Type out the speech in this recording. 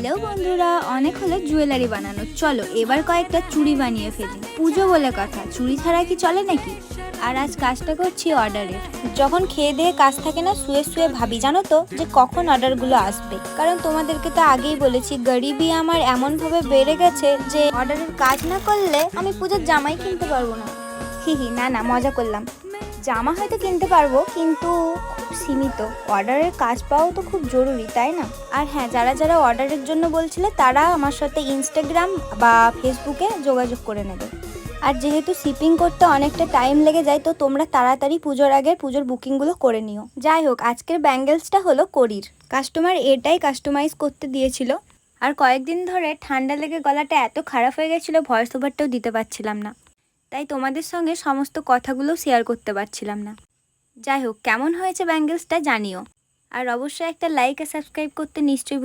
Hello বন্ধুরা অনেক হলো জুয়েলারি বানানো। চলো এবার কয়েকটা চুড়ি বানিয়ে ফেলি। পুজো বলে কথা চুড়ি ছাড়া কি চলে নাকি? আর আজ কাজটা করছি অর্ডারের। যখন খেয়ে দিয়ে কাজ থাকে না শুয়ে শুয়ে ভাবি জানো তো যে কখন অর্ডারগুলো আসবে। কারণ তোমাদেরকে তো আগেই বলেছি গরিবি আমার এমনভাবে বেড়ে গেছে যে অর্ডারের কাজ না করলে আমি পুজোর জামাই কিনতে পারব না। হি হি না না মজা করলাম। জামা হয়তো কিনতে পারব, কিন্তু খুব সীমিত। অর্ডারের কাজ পাওয়াও তো খুব জরুরি, তাই না? আর হ্যাঁ যারা যারা অর্ডারের জন্য বলছিলে, তারা আমার সাথে ইনস্টাগ্রাম বা ফেসবুকে যোগাযোগ করে নেবে। আর যেহেতু শিপিং করতে অনেকটা টাইম লেগে যায়, তো তোমরা তাড়াতাড়ি পুজোর আগে পুজোর বুকিংগুলো করে নিও। যাই হোক, আজকের ব্যাঙ্গেলসটা হলো করির। কাস্টমার এটাই কাস্টমাইজ করতে দিয়েছিল। আর কয়েকদিন ধরে ঠান্ডা লেগে গলাটা এত খারাপ হয়ে গেছিল ভয়েস ওভারটাও দিতে পারছিলাম না। তাই তোমাদের সঙ্গে সমস্ত কথাগুলো শেয়ার করতে পারছিলাম না। যাই হোক, কেমন হয়েছে ব্যাঙ্গেলসটা জানিও। আর অবশ্যই একটা লাইক আর সাবস্ক্রাইব করতে নিশ্চয়ই